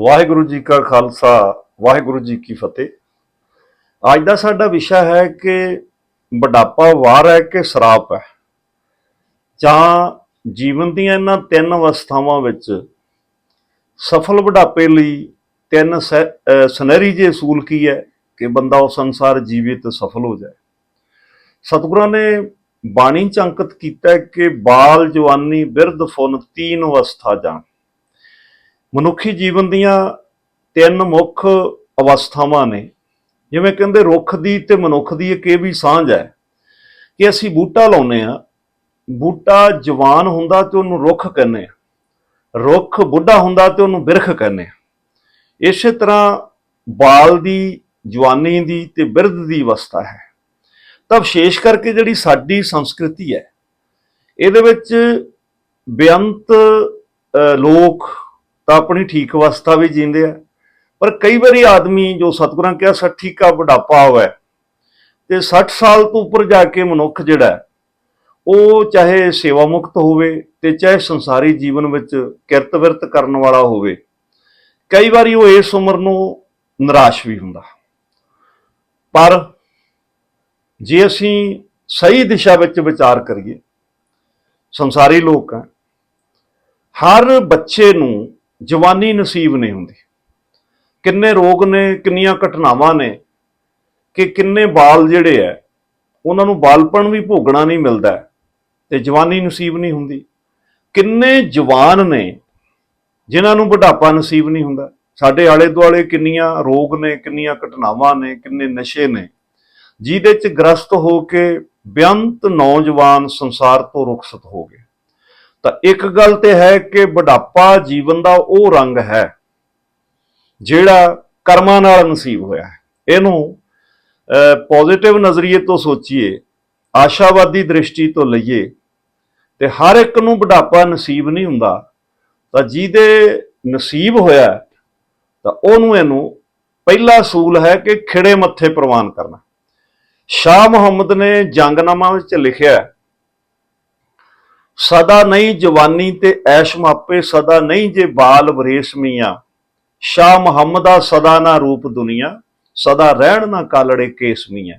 ਵਾਹਿਗੁਰੂ ਜੀ ਕਾ ਖਾਲਸਾ, ਵਾਹਿਗੁਰੂ ਜੀ ਕੀ ਫਤਿਹ। ਅੱਜ ਦਾ ਸਾਡਾ ਵਿਸ਼ਾ ਹੈ ਕਿ ਬੁਢਾਪਾ ਵਾਰ ਹੈ ਕਿ ਸਰਾਪ ਹੈ। ਜਾਂ ਜੀਵਨ ਦੀਆਂ ਇਹਨਾਂ ਤਿੰਨ ਅਵਸਥਾਵਾਂ ਵਿੱਚ ਸਫਲ ਬੁਢਾਪੇ ਲਈ ਤਿੰਨ ਸੈ- ਸੁਨਹਿਰੀ ਜਿਹੇ ਅਸੂਲ ਕੀ ਹੈ ਕਿ ਬੰਦਾ ਉਹ ਸੰਸਾਰ ਜੀਵੇ ਤੇ ਸਫਲ ਹੋ ਜਾਏ। ਸਤਿਗੁਰਾਂ ਨੇ ਬਾਣੀ ਚ ਅੰਕਿਤ ਕੀਤਾ ਕਿ ਬਾਲ ਜਵਾਨੀ ਬਿਰਧ ਫੁਨ ਤੀਨ ਅਵਸਥਾ ਜਾਂ ਮਨੁੱਖੀ ਜੀਵਨ ਦੀਆਂ ਤਿੰਨ ਮੁੱਖ ਅਵਸਥਾਵਾਂ ਨੇ। ਜਿਵੇਂ ਕਹਿੰਦੇ ਰੁੱਖ ਦੀ ਤੇ ਮਨੁੱਖ ਦੀ, ਇੱਕ ਇਹ ਵੀ ਸਾਂਝ ਹੈ ਕਿ ਅਸੀਂ ਬੂਟਾ ਲਾਉਨੇ ਆ ਬੂਟਾ ਜਵਾਨ ਹੁੰਦਾ ਤੇ ਉਹਨੂੰ ਰੁੱਖ ਕਹਿੰਦੇ ਆ ਰੁੱਖ ਬੁੱਢਾ ਹੁੰਦਾ ਤੇ ਉਹਨੂੰ ਬਿਰਖ ਕਹਿੰਦੇ ਆ ਇਸੇ ਤਰ੍ਹਾਂ ਬਾਲ ਦੀ, ਜਵਾਨੀ ਦੀ ਤੇ ਬਿਰਧ ਦੀ ਅਵਸਥਾ ਹੈ। ਤਾਂ ਵਿਸ਼ੇਸ਼ ਕਰਕੇ ਜਿਹੜੀ ਸਾਡੀ ਸੰਸਕ੍ਰਿਤੀ ਹੈ, ਇਹਦੇ ਵਿੱਚ ਬੇਅੰਤ ਲੋਕ ਤਾਂ ਆਪਣੀ ਠੀਕ ਅਵਸਥਾ ਵੀ ਜੀਂਦੇ ਆ। ਪਰ ਕਈ ਵਾਰੀ ਆਦਮੀ ਜੋ ਸਤਿਗੁਰਾਂ ਕਿਹਾ 60 ਕਾ ਬੁਢਾਪਾ ਹੋਵੇ ਤੇ 60 ਸਾਲ ਤੋਂ ਉੱਪਰ ਜਾ ਕੇ ਮਨੁੱਖ ਜਿਹੜਾ ਉਹ ਚਾਹੇ ਸੇਵਾ ਮੁਕਤ ਹੋਵੇ ਤੇ ਚਾਹੇ ਸੰਸਾਰੀ ਜੀਵਨ ਵਿੱਚ ਕਿਰਤ ਵਿਰਤ ਕਰਨ ਵਾਲਾ ਹੋਵੇ, ਕਈ ਵਾਰੀ ਉਹ ਇਸ ਉਮਰ ਨੂੰ ਨਿਰਾਸ਼ ਵੀ ਹੁੰਦਾ। ਪਰ ਜੇ ਅਸੀਂ ਸਹੀ ਦਿਸ਼ਾ ਵਿੱਚ ਵਿਚਾਰ ਕਰੀਏ, ਸੰਸਾਰੀ ਲੋਕ ਆ ਹਰ ਬੱਚੇ ਨੂੰ ਜਵਾਨੀ ਨਸੀਬ ਨਹੀਂ ਹੁੰਦੀ। ਕਿੰਨੇ ਰੋਗ ਨੇ, ਕਿੰਨੀਆਂ ਘਟਨਾਵਾਂ ਨੇ ਕਿ ਕਿੰਨੇ ਬਾਲ ਜਿਹੜੇ ਆ ਉਹਨਾਂ ਨੂੰ ਬਾਲਪਣ ਵੀ ਭੋਗਣਾ ਨਹੀਂ ਮਿਲਦਾ ਤੇ ਜਵਾਨੀ ਨਸੀਬ ਨਹੀਂ ਹੁੰਦੀ। ਕਿੰਨੇ ਜਵਾਨ ਨੇ ਜਿਨ੍ਹਾਂ ਨੂੰ ਬੁਢਾਪਾ ਨਸੀਬ ਨਹੀਂ ਹੁੰਦਾ। ਸਾਡੇ ਆਲੇ ਦੁਆਲੇ ਕਿੰਨੀਆਂ ਰੋਗ ਨੇ, ਕਿੰਨੀਆਂ ਘਟਨਾਵਾਂ ਨੇ, ਕਿੰਨੇ ਨਸ਼ੇ ਨੇ, ਜਿਹਦੇ ਚ ਗ੍ਰਸਤ ਹੋ ਕੇ ਬੇਅੰਤ ਨੌਜਵਾਨ ਸੰਸਾਰ ਤੋਂ ਰੁਖਸਤ ਹੋ ਗਏ। ਤਾਂ ਇੱਕ ਗੱਲ ਤੇ ਹੈ ਕਿ ਬੁਢਾਪਾ ਜੀਵਨ ਦਾ ਉਹ ਰੰਗ ਹੈ ਜਿਹੜਾ ਕਰਮਾਂ ਨਾਲ ਨਸੀਬ ਹੋਇਆ ਹੈ। ਇਹਨੂੰ ਪੋਜ਼ਿਟਿਵ ਨਜ਼ਰੀਏ ਤੋਂ ਸੋਚੀਏ, ਆਸ਼ਾਵਾਦੀ ਦ੍ਰਿਸ਼ਟੀ ਤੋਂ ਲਈਏ, ਤੇ ਹਰ ਇੱਕ ਨੂੰ ਬੁਢਾਪਾ ਨਸੀਬ ਨਹੀਂ ਹੁੰਦਾ, ਤਾਂ ਜਿਹਦੇ ਨਸੀਬ ਹੋਇਆ ਤਾਂ ਉਹਨੂੰ ਇਹਨੂੰ ਪਹਿਲਾ ਅਸੂਲ ਹੈ ਕਿ ਖਿੜੇ ਮੱਥੇ ਪ੍ਰਵਾਨ ਕਰਨਾ। ਸ਼ਾਹ ਮੁਹੰਮਦ ਨੇ ਜੰਗਨਾਮਾ ਵਿੱਚ ਲਿਖਿਆ ਸਦਾ ਨਹੀਂ ਜਵਾਨੀ ਤੇ ਐਸ਼ ਮਾਪੇ, ਸਦਾ ਨਹੀਂ ਜੇ ਬਾਲ ਵਰੇਸ਼ਮੀਆਂ ਸ਼ਾਹ ਮੁਹੰਮਦਾ ਸਦਾ ਨਾ ਰੂਪ ਦੁਨੀਆ, ਸਦਾ ਰਹਿਣ ਨਾ ਕਾਲੜੇ ਕੇਸਮੀਆਂ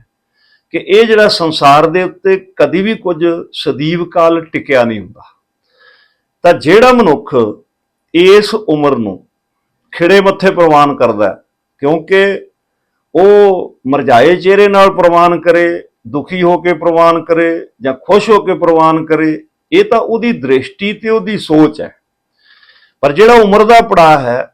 ਕਿ ਇਹ ਜਿਹੜਾ ਸੰਸਾਰ ਦੇ ਉੱਤੇ ਕਦੀ ਵੀ ਕੁਝ ਸਦੀਵ ਕਾਲ ਟਿਕਿਆ ਨਹੀਂ ਹੁੰਦਾ। ਤਾਂ ਜਿਹੜਾ ਮਨੁੱਖ ਇਸ ਉਮਰ ਨੂੰ ਖਿੜੇ ਮੱਥੇ ਪ੍ਰਵਾਨ ਕਰਦਾ ਕਿਉਂਕਿ ਉਹ ਮਰਜਾਏ ਚਿਹਰੇ ਨਾਲ ਪ੍ਰਵਾਨ ਕਰੇ, ਦੁਖੀ ਹੋ ਕੇ ਪ੍ਰਵਾਨ ਕਰੇ ਜਾਂ ਖੁਸ਼ ਹੋ ਕੇ ਪ੍ਰਵਾਨ ਕਰੇ ਇਹ ਤਾਂ ਉਹਦੀ ਦ੍ਰਿਸ਼ਟੀ ਤੇ ਉਹਦੀ ਸੋਚ ਹੈ। ਪਰ ਜਿਹੜਾ ਉਮਰ ਦਾ ਪੜਾਅ ਹੈ,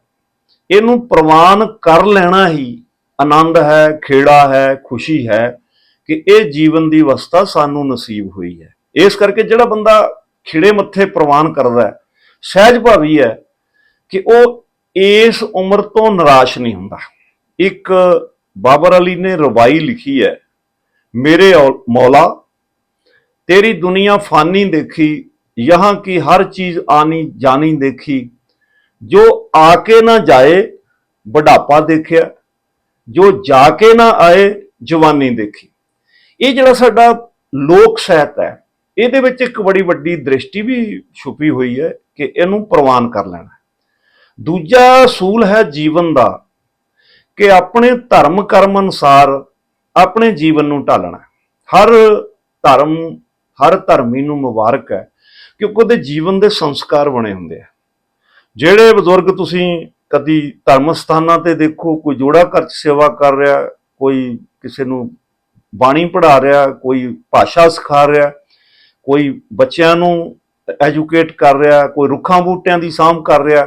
ਇਹਨੂੰ ਪ੍ਰਵਾਨ ਕਰ ਲੈਣਾ ਹੀ ਆਨੰਦ ਹੈ, ਖੇੜਾ ਹੈ, ਖੁਸ਼ੀ ਹੈ ਕਿ ਇਹ ਜੀਵਨ ਦੀ ਅਵਸਥਾ ਸਾਨੂੰ ਨਸੀਬ ਹੋਈ ਹੈ। ਇਸ ਕਰਕੇ ਜਿਹੜਾ ਬੰਦਾ ਖਿੜੇ ਮੱਥੇ ਪ੍ਰਵਾਨ ਕਰਦਾ ਹੈ, ਸਹਿਜ ਭਾਵੀ ਹੈ ਕਿ ਉਹ ਇਸ ਉਮਰ ਤੋਂ ਨਿਰਾਸ਼ ਨਹੀਂ ਹੁੰਦਾ। ਇੱਕ ਬਾਬਰ ਅਲੀ ਨੇ ਰਵਾਈ ਲਿਖੀ ਹੈ, ਮੇਰੇ ਔ- ਤੇਰੀ ਦੁਨੀਆ ਫਾਨੀ ਦੇਖੀ, ਯਹਾਂ ਕੀ ਹਰ ਚੀਜ਼ ਆਨੀ ਜਾਨੀ ਦੇਖੀ। ਜੋ ਆ ਕੇ ਨਾ ਜਾਏ, ਬੁਢਾਪਾ ਦੇਖਿਆ। ਜੋ ਜਾ ਕੇ ਨਾ ਆਏ, ਜਵਾਨੀ ਦੇਖੀ। ਇਹ ਜਿਹੜਾ ਸਾਡਾ ਲੋਕ ਸਾਹਿਤ ਹੈ, ਇਹਦੇ ਵਿੱਚ ਇੱਕ ਬੜੀ ਵੱਡੀ ਦ੍ਰਿਸ਼ਟੀ ਵੀ ਛੁਪੀ ਹੋਈ ਹੈ ਕਿ ਇਹਨੂੰ ਪ੍ਰਵਾਨ ਕਰ ਲੈਣਾ। ਦੂਜਾ ਸੂਲ ਹੈ ਜੀਵਨ ਦਾ, ਕਿ ਆਪਣੇ ਧਰਮ ਕਰਮ ਅਨੁਸਾਰ ਆਪਣੇ ਜੀਵਨ ਨੂੰ ਢਾਲਣਾ। ਹਰ ਧਰਮ ਹਰ ਧਰਮੀ ਨੂੰ ਮੁਬਾਰਕ ਹੈ, ਕਿਉਂਕਿ ਉਹਦੇ ਜੀਵਨ ਦੇ ਸੰਸਕਾਰ ਬਣੇ ਹੁੰਦੇ ਆ। ਜਿਹੜੇ ਬਜ਼ੁਰਗ ਤੁਸੀਂ ਕਦੀ ਧਰਮ ਸਥਾਨਾਂ ਤੇ ਦੇਖੋ, ਕੋਈ ਜੋੜਾ ਘਰ ਚ ਸੇਵਾ ਕਰ ਰਿਹਾ, ਕੋਈ ਕਿਸੇ ਨੂੰ ਬਾਣੀ ਪੜ੍ਹਾ ਰਿਹਾ, ਕੋਈ ਭਾਸ਼ਾ ਸਿਖਾ ਰਿਹਾ, ਕੋਈ ਬੱਚਿਆਂ ਨੂੰ ਐਜੂਕੇਟ ਕਰ ਰਿਹਾ, ਕੋਈ ਰੁੱਖਾਂ ਬੂਟਿਆਂ ਦੀ ਸਾਂਭ ਕਰ ਰਿਹਾ,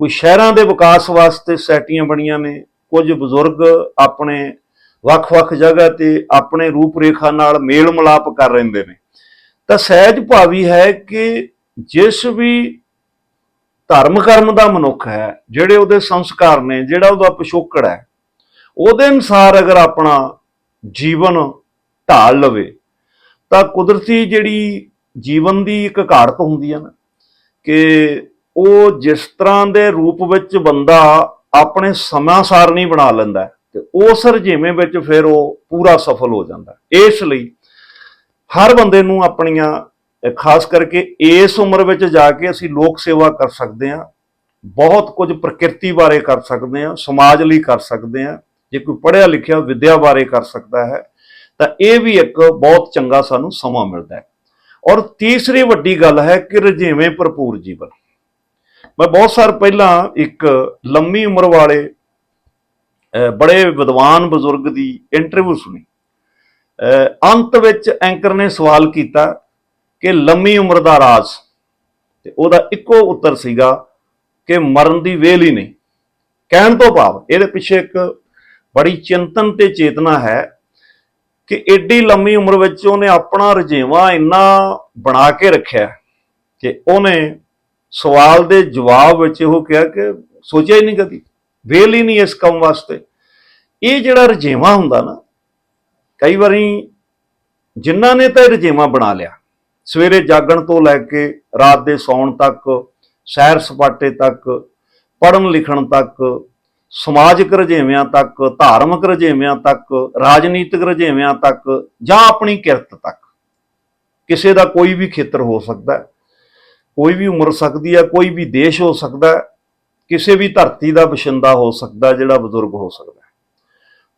ਕੋਈ ਸ਼ਹਿਰਾਂ ਦੇ ਵਿਕਾਸ ਵਾਸਤੇ ਸੈਟੀਆਂ ਬਣੀਆਂ ਨੇ, ਕੁਝ ਬਜ਼ੁਰਗ ਆਪਣੇ ਵੱਖ-ਵੱਖ ਜਗ੍ਹਾ ਤੇ ਆਪਣੇ ਰੂਪ ਰੇਖਾ ਨਾਲ ਮੇਲ ਮਿਲਾਪ ਕਰ ਰਹਿੰਦੇ ਨੇ। ਤਾਂ ਸਹਿਜ ਭਾਵੀ ਹੈ ਕਿ ਜਿਸ ਵੀ ਧਰਮ ਕਰਮ ਦਾ ਮਨੁੱਖ ਹੈ, ਜਿਹੜੇ ਉਹਦੇ ਸੰਸਕਾਰ ਨੇ, ਜਿਹੜਾ ਉਹਦਾ ਪਿਛੋਕੜ ਹੈ, ਉਹਦੇ ਅਨੁਸਾਰ ਅਗਰ ਆਪਣਾ ਜੀਵਨ ਢਾਲ ਲਵੇ, ਤਾਂ ਕੁਦਰਤੀ ਜਿਹੜੀ ਜੀਵਨ ਦੀ ਇੱਕ ਘਾੜਤ ਹੁੰਦੀ ਹੈ ਨਾ, ਕਿ ਉਹ ਜਿਸ ਤਰ੍ਹਾਂ ਦੇ ਰੂਪ ਵਿੱਚ ਬੰਦਾ ਆਪਣੇ ਸਮਾਂ ਸਾਰਣੀ ਬਣਾ ਲੈਂਦਾ, ਤੇ ਉਸ ਰਜੀਵੇਂ ਵਿੱਚ ਫਿਰ ਉਹ ਪੂਰਾ ਸਫਲ ਹੋ ਜਾਂਦਾ। ਇਸ ਲਈ ਹਰ ਬੰਦੇ ਨੂੰ ਆਪਣੀਆਂ ਖਾਸ ਕਰਕੇ ਇਸ ਉਮਰ ਵਿੱਚ ਜਾ ਕੇ ਅਸੀਂ ਲੋਕ ਸੇਵਾ ਕਰ ਸਕਦੇ ਹਾਂ, ਬਹੁਤ ਕੁਝ ਪ੍ਰਕਿਰਤੀ ਬਾਰੇ ਕਰ ਸਕਦੇ ਹਾਂ, ਸਮਾਜ ਲਈ ਕਰ ਸਕਦੇ ਹਾਂ, ਜੇ ਕੋਈ ਪੜ੍ਹਿਆ ਲਿਖਿਆ ਵਿਦਿਆ ਬਾਰੇ ਕਰ ਸਕਦਾ ਹੈ, ਤਾਂ ਇਹ ਵੀ ਇੱਕ ਬਹੁਤ ਚੰਗਾ ਸਾਨੂੰ ਸਮਾਂ ਮਿਲਦਾ ਹੈ। ਔਰ ਤੀਸਰੀ ਵੱਡੀ ਗੱਲ ਹੈ ਕਿ ਰਜੇਵੇਂ ਭਰਪੂਰ ਜੀਵਨ। ਮੈਂ ਬਹੁਤ ਸਾਲ ਪਹਿਲਾਂ ਇੱਕ ਲੰਮੀ ਉਮਰ ਵਾਲੇ ਬੜੇ ਵਿਦਵਾਨ ਬਜ਼ੁਰਗ ਦੀ ਇੰਟਰਵਿਊ ਸੁਣੀ। ਅੰਤ ਵਿੱਚ ਐਂਕਰ ਨੇ ਸਵਾਲ ਕੀਤਾ ਕਿ ਲੰਮੀ ਉਮਰ ਦਾ ਰਾਜ਼, ਤੇ ਉਹਦਾ ਇੱਕੋ ਉੱਤਰ ਸੀਗਾ ਕਿ ਮਰਨ ਦੀ ਵੇਲ ਹੀ ਨਹੀਂ। ਕਹਿਣ ਤੋਂ ਭਾਵ ਇਹਦੇ ਪਿੱਛੇ ਇੱਕ ਬੜੀ ਚਿੰਤਨ ਤੇ ਚੇਤਨਾ ਹੈ ਕਿ ਏਡੀ ਲੰਮੀ ਉਮਰ ਵਿੱਚ ਉਹਨੇ ਆਪਣਾ ਰਜੇਵਾ ਇੰਨਾ ਬਣਾ ਕੇ ਰੱਖਿਆ ਕਿ ਉਹਨੇ ਸਵਾਲ ਦੇ ਜਵਾਬ ਵਿੱਚ ਉਹ ਕਿਹਾ ਕਿ ਸੋਚਿਆ ਹੀ ਨਹੀਂ ਕਦੀ, ਵੇਲ ਹੀ ਨਹੀਂ ਇਸ ਕੰਮ ਵਾਸਤੇ। ਇਹ ਜਿਹੜਾ ਰਜੇਵਾ ਹੁੰਦਾ ਨਾ ਕਈ ਵਾਰੀ ਜਿਨ੍ਹਾਂ ਨੇ ਤਾਂ ਇਹ ਰਜੇਵਾ ਬਣਾ ਲਿਆ, ਸਵੇਰੇ ਜਾਗਣ ਤੋਂ ਲੈ ਕੇ ਰਾਤ ਦੇ ਸੌਣ ਤੱਕ, ਸੈਰ ਸਪਾਟੇ ਤੱਕ, ਪੜ੍ਹਨ ਲਿਖਣ ਤੱਕ, ਸਮਾਜਿਕ ਰਜੇਵਿਆਂ ਤੱਕ, ਧਾਰਮਿਕ ਰਜੇਵਿਆਂ ਤੱਕ, ਰਾਜਨੀਤਿਕ ਰਜੇਵਿਆਂ ਤੱਕ ਜਾਂ ਆਪਣੀ ਕਿਰਤ ਤੱਕ, ਕਿਸੇ ਦਾ ਕੋਈ ਵੀ ਖੇਤਰ ਹੋ ਸਕਦਾ ਹੈ, ਕੋਈ ਵੀ ਉਮਰ ਸਕਦੀ ਹੈ, ਕੋਈ ਵੀ ਦੇਸ਼ ਹੋ ਸਕਦਾ ਕਿਸੇ ਵੀ ਧਰਤੀ ਦਾ ਵਸਿੰਦਾ ਹੋ ਸਕਦਾ ਜਿਹੜਾ ਬਜ਼ੁਰਗ ਹੋ ਸਕਦਾ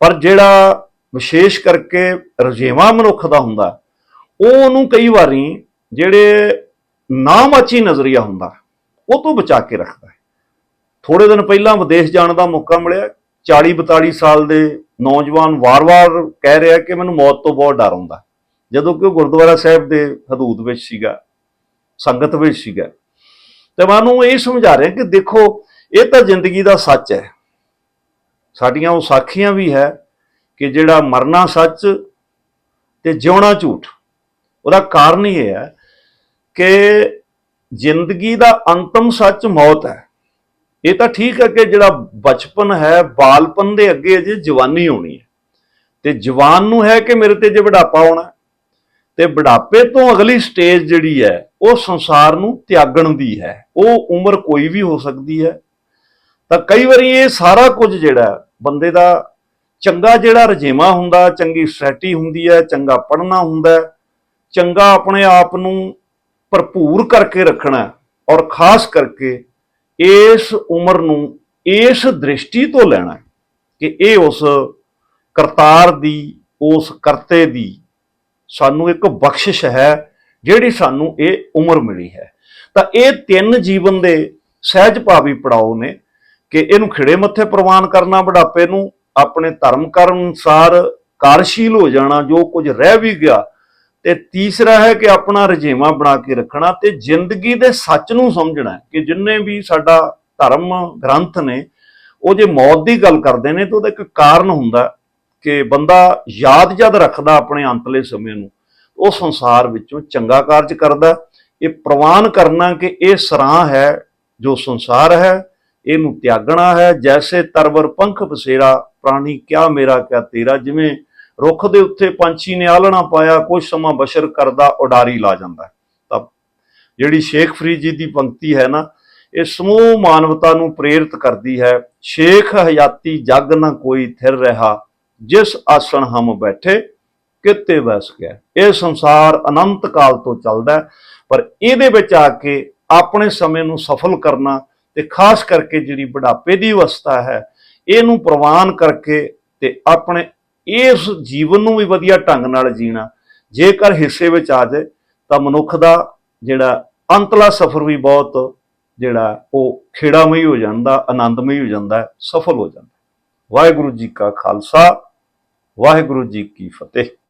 ਪਰ ਜਿਹੜਾ ਵਿਸ਼ੇਸ਼ ਕਰਕੇ ਰਜੇਵਾ ਮਨੁੱਖ ਦਾ ਹੁੰਦਾ ਉਹ ਉਹਨੂੰ ਕਈ ਵਾਰੀ ਜਿਹੜੇ ਨਾਮਾਚੀ ਨਜ਼ਰੀਆ ਹੁੰਦਾ ਉਹ ਤੋਂ ਬਚਾ ਕੇ ਰੱਖਦਾ ਹੈ। ਥੋੜੇ ਦਿਨ ਪਹਿਲਾਂ ਵਿਦੇਸ਼ ਜਾਣ ਦਾ ਮੌਕਾ ਮਿਲਿਆ 40 42 ਸਾਲ ਦੇ ਨੌਜਵਾਨ ਵਾਰ-ਵਾਰ ਕਹਿ ਰਿਹਾ ਕਿ ਮੈਨੂੰ ਮੌਤ ਤੋਂ ਬਹੁਤ ਡਰ ਹੁੰਦਾ ਜਦੋਂ ਕਿ ਉਹ ਗੁਰਦੁਆਰਾ ਸਾਹਿਬ ਦੇ ਹਦੂਦ ਵਿੱਚ ਸੀਗਾ, ਸੰਗਤ ਵਿੱਚ ਸੀਗਾ। ਤੇ ਮੈਂ ਉਹਨੂੰ ਇਹ ਸਮਝਾ ਰਿਹਾ ਕਿ ਦੇਖੋ, ਇਹ ਤਾਂ ਜ਼ਿੰਦਗੀ ਦਾ ਸੱਚ ਹੈ। ਸਾਡੀਆਂ ਉਹ ਸਾਖੀਆਂ ਵੀ ਹੈ ਕਿ ਜਿਹੜਾ ਮਰਨਾ ਸੱਚ ਤੇ ਜਿਉਣਾ ਝੂਠ, ਉਹਦਾ ਕਾਰਨ ਇਹ ਹੈ ਕਿ ਜ਼ਿੰਦਗੀ ਦਾ ਅੰਤਮ ਸੱਚ ਮੌਤ ਹੈ। ਇਹ ਤਾਂ ਠੀਕ ਹੈ ਕਿ ਜਿਹੜਾ ਬਚਪਨ ਹੈ, ਬਾਲਪਨ ਦੇ ਅੱਗੇ ਅਜੇ ਜਵਾਨੀ ਹੋਣੀ ਹੈ। ਤੇ ਜਵਾਨ ਨੂੰ ਹੈ ਕਿ ਮੇਰੇ ਤੇ ਜੇ ਬੁਢਾਪਾ ਆਉਣਾ ਹੈ। ਤੇ ਬੁਢਾਪੇ ਤੋਂ ਅਗਲੀ ਸਟੇਜ ਜਿਹੜੀ ਹੈ, ਉਹ ਸੰਸਾਰ ਨੂੰ ਤਿਆਗਣ ਦੀ ਹੈ। ਉਹ ਉਮਰ ਕੋਈ ਵੀ ਹੋ ਸਕਦੀ ਹੈ। ਤਾਂ ਕਈ ਵਾਰੀ ਇਹ ਸਾਰਾ ਕੁਝ ਜਿਹੜਾ ਬੰਦੇ ਦਾ ਚੰਗਾ ਜਿਹੜਾ ਰਜੇਵਾ ਹੁੰਦਾ, ਚੰਗੀ ਸਟ੍ਰੈਟੀ ਹੁੰਦੀ ਹੈ, ਚੰਗਾ ਪੜ੍ਹਨਾ ਹੁੰਦਾ ਚੰਗਾ ਆਪਣੇ ਆਪ ਨੂੰ ਭਰਪੂਰ ਕਰਕੇ ਰੱਖਣਾ ਔਰ ਖਾਸ ਕਰਕੇ ਇਸ ਉਮਰ ਨੂੰ ਇਸ ਦ੍ਰਿਸ਼ਟੀ ਤੋਂ ਲੈਣਾ ਕਿ ਇਹ ਉਸ ਕਰਤਾਰ ਦੀ, ਉਸ ਕਰਤੇ ਦੀ ਸਾਨੂੰ ਇੱਕ ਬਖਸ਼ਿਸ਼ ਹੈ ਜਿਹੜੀ ਸਾਨੂੰ ਇਹ ਉਮਰ ਮਿਲੀ ਹੈ। ਤਾਂ ਇਹ ਤਿੰਨ ਜੀਵਨ ਦੇ ਸਹਿਜ ਭਾਵੀ ਪੜਾਓ ਨੇ ਕਿ ਇਹਨੂੰ ਖਿੜੇ ਮੱਥੇ ਪ੍ਰਵਾਨ ਕਰਨਾ, ਬੁਢਾਪੇ ਨੂੰ ਆਪਣੇ ਧਰਮ ਕਰਮ ਅਨੁਸਾਰ ਕਾਰਜਸ਼ੀਲ ਹੋ ਜਾਣਾ, ਜੋ ਕੁਝ ਰਹਿ ਵੀ ਗਿਆ। ਤੇ ਤੀਸਰਾ ਹੈ ਕਿ ਆਪਣਾ ਰਜੇਵਾ ਬਣਾ ਕੇ ਰੱਖਣਾ ਤੇ ਜ਼ਿੰਦਗੀ ਦੇ ਸੱਚ ਨੂੰ ਸਮਝਣਾ ਕਿ ਜਿੰਨੇ ਵੀ ਸਾਡਾ ਧਰਮ ਗ੍ਰੰਥ ਨੇ, ਉਹ ਜੇ ਮੌਤ ਦੀ ਗੱਲ ਕਰਦੇ ਨੇ ਤਾਂ ਉਹਦਾ ਇੱਕ ਕਾਰਨ ਹੁੰਦਾ ਕਿ ਬੰਦਾ ਯਾਦ ਜਦ ਰੱਖਦਾ ਆਪਣੇ ਅੰਤਲੇ ਸਮੇਂ ਨੂੰ, ਉਹ ਸੰਸਾਰ ਵਿੱਚੋਂ ਚੰਗਾ ਕਾਰਜ ਕਰਦਾ ਇਹ ਪ੍ਰਵਾਨ ਕਰਨਾ ਕਿ ਇਹ ਸਰਾਂ ਹੈ ਜੋ ਸੰਸਾਰ ਹੈ ਇਹਨੂੰ ਤਿਆਗਣਾ ਹੈ, ਜੈਸੇ ਤਰਵਰ ਪੰਖ ਬਸੇਰਾ, ਪ੍ਰਾਣੀ ਕਿਆ ਮੇਰਾ ਕਿਆ ਤੇਰਾ, ਜਿਵੇਂ ਰੁੱਖ ਦੇ ਉੱਤੇ ਪੰਛੀ ਨੇ ਆਲਣਾ ਪਾਇਆ ਕੁਝ ਸਮਾਂ ਬਸ਼ਰ ਕਰਦਾ ਉਡਾਰੀ ਲਾ ਜਾਂਦਾ ਤਾਂ ਜਿਹੜੀ ਸ਼ੇਖ ਫਰੀਦ ਜੀ ਦੀ ਪੰਕਤੀ ਹੈ ਨਾ, ਇਹ ਸਮੂਹ ਮਾਨਵਤਾ ਨੂੰ ਪ੍ਰੇਰਿਤ ਕਰਦੀ ਹੈ। ਸ਼ੇਖ ਹਯਾਤੀ ਜਗ ਨਾ ਕੋਈ ਥਿਰ ਰਹਾ, ਜਿਸ ਆਸਣ ਹਮ ਬੈਠੇ, ਕਿਤੇ ਵਸ ਗਿਆ। ਇਹ ਸੰਸਾਰ ਅਨੰਤ ਕਾਲ ਤੋਂ ਚੱਲਦਾ ਪਰ ਇਹਦੇ ਵਿੱਚ ਆ ਕੇ ਆਪਣੇ ਸਮੇਂ ਨੂੰ ਸਫਲ ਕਰਨਾ ਤੇ ਖਾਸ ਕਰਕੇ ਜਿਹੜੀ ਬੁਢਾਪੇ ਦੀ ਅਵਸਥਾ ਹੈ, ਇਹਨੂੰ ਪ੍ਰਵਾਨ ਕਰਕੇ ਤੇ ਆਪਣੇ ਇਸ ਜੀਵਨ ਨੂੰ ਵੀ ਵਧੀਆ ਢੰਗ ਨਾਲ ਜੀਣਾ। ਜੇਕਰ ਹਿੱਸੇ ਵਿੱਚ ਆ ਜਾਏ, ਤਾਂ ਮਨੁੱਖ ਦਾ ਜਿਹੜਾ ਅੰਤਲਾ ਸਫ਼ਰ ਵੀ ਬਹੁਤ ਜਿਹੜਾ ਉਹ ਖੇੜਾਮਈ ਹੋ ਜਾਂਦਾ, ਆਨੰਦਮਈ ਹੋ ਜਾਂਦਾ, ਸਫਲ ਹੋ ਜਾਂਦਾ। ਵਾਹਿਗੁਰੂ ਜੀ ਕਾ ਖਾਲਸਾ, ਵਾਹਿਗੁਰੂ ਜੀ ਕੀ ਫਤਿਹ।